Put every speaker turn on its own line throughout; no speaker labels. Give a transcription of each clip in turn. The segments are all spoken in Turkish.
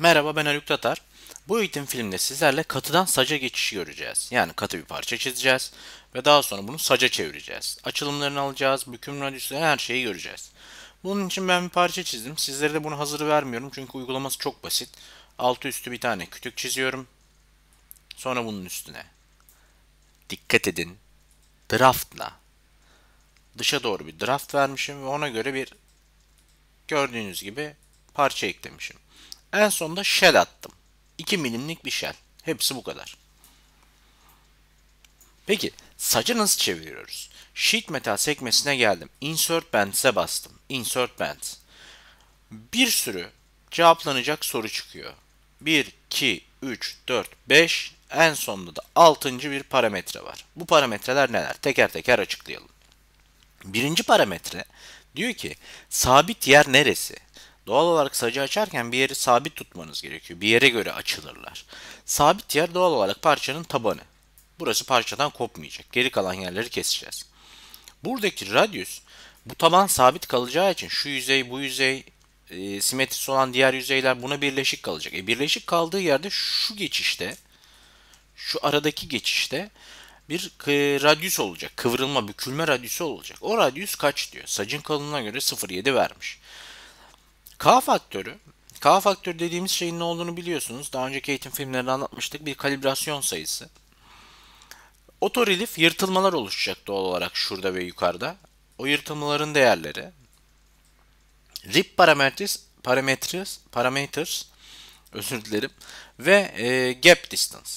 Merhaba ben Haluk Tatar. Bu eğitim filmde sizlerle katıdan saca geçişi göreceğiz. Yani katı bir parça çizeceğiz ve daha sonra bunu saca çevireceğiz. Açılımlarını alacağız, büküm radyüsü her şeyi göreceğiz. Bunun için ben bir parça çizdim. Sizlere de bunu hazır vermiyorum çünkü uygulaması çok basit. Altı üstü bir tane kütük çiziyorum. Sonra bunun üstüne. Dikkat edin. Draftla. Dışa doğru bir draft vermişim ve ona göre bir gördüğünüz gibi parça eklemişim. En sonunda shell attım. 2 milimlik bir shell. Hepsi bu kadar. Peki sacı nasıl çeviriyoruz? Sheet metal sekmesine geldim. Insert bands'e bastım. Insert bands. Bir sürü cevaplanacak soru çıkıyor. 1, 2, 3, 4, 5 en sonunda da 6. bir parametre var. Bu parametreler neler? Teker teker açıklayalım. Birinci parametre diyor ki sabit yer neresi? Doğal olarak sacı açarken bir yeri sabit tutmanız gerekiyor. Bir yere göre açılırlar. Sabit yer doğal olarak parçanın tabanı. Burası parçadan kopmayacak. Geri kalan yerleri keseceğiz. Buradaki radyüs bu taban sabit kalacağı için şu yüzey, bu yüzey, e, simetrisi olan diğer yüzeyler buna birleşik kalacak. E, birleşik kaldığı yerde şu geçişte, şu aradaki geçişte bir radyüs olacak. Kıvrılma, bükülme radyüsü olacak. O radyüs kaç diyor? Sacın kalınlığına göre 0.7 vermiş. K faktörü, K faktörü dediğimiz şeyin ne olduğunu biliyorsunuz. Daha önceki eğitim filmlerinde anlatmıştık. Bir kalibrasyon sayısı. Otorelif yırtılmalar oluşacak doğal olarak şurada ve yukarıda. O yırtılmaların değerleri. RIP parameters, parameters, parameters özür dilerim ve e, gap distance.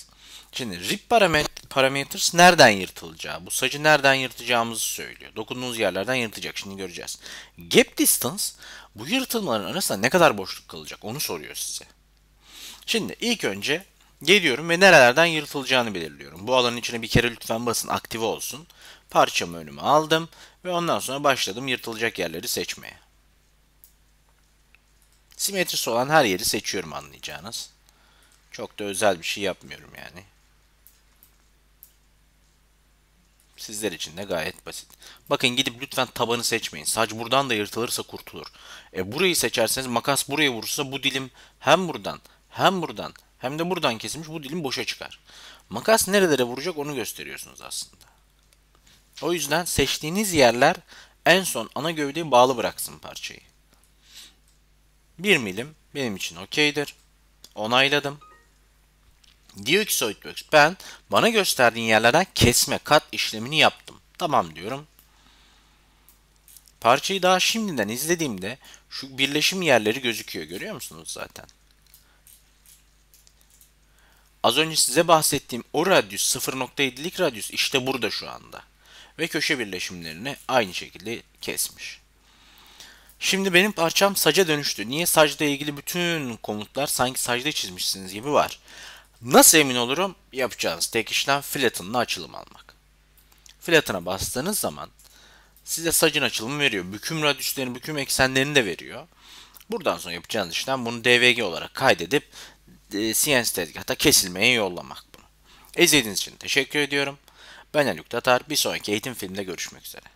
Şimdi RIP paramet parameters nereden yırtılacağı, bu sacı nereden yırtacağımızı söylüyor. Dokunduğunuz yerlerden yırtacak. Şimdi göreceğiz. Gap distance bu yırtılmaların arasında ne kadar boşluk kalacak onu soruyor size. Şimdi ilk önce geliyorum ve nerelerden yırtılacağını belirliyorum. Bu alanın içine bir kere lütfen basın aktive olsun. Parçamı önüme aldım ve ondan sonra başladım yırtılacak yerleri seçmeye. Simetrisi olan her yeri seçiyorum anlayacağınız. Çok da özel bir şey yapmıyorum yani. Sizler için de gayet basit. Bakın gidip lütfen tabanı seçmeyin. Sadece buradan da yırtılırsa kurtulur. E burayı seçerseniz makas buraya vurursa bu dilim hem buradan hem buradan hem de buradan kesilmiş bu dilim boşa çıkar. Makas nerelere vuracak onu gösteriyorsunuz aslında. O yüzden seçtiğiniz yerler en son ana gövdeye bağlı bıraksın parçayı. 1 milim benim için okeydir. Onayladım. Diyor ki SolidWorks ben bana gösterdiğin yerlerden kesme kat işlemini yaptım. Tamam diyorum. Parçayı daha şimdiden izlediğimde şu birleşim yerleri gözüküyor. Görüyor musunuz zaten? Az önce size bahsettiğim o radyüs 0.7'lik radyüs işte burada şu anda. Ve köşe birleşimlerini aynı şekilde kesmiş. Şimdi benim parçam saca dönüştü. Niye sacda ilgili bütün komutlar sanki sacda çizmişsiniz gibi var. Nasıl emin olurum? Yapacağınız tek işlem flatten'la açılım almak. Flatten'a bastığınız zaman size sacın açılımı veriyor. Büküm radyüslerini, büküm eksenlerini de veriyor. Buradan sonra yapacağınız işlem bunu DVG olarak kaydedip e, CNC tezgahta kesilmeye yollamak bunu. İzlediğiniz için teşekkür ediyorum. Ben Haluk Tatar. Bir sonraki eğitim filmde görüşmek üzere.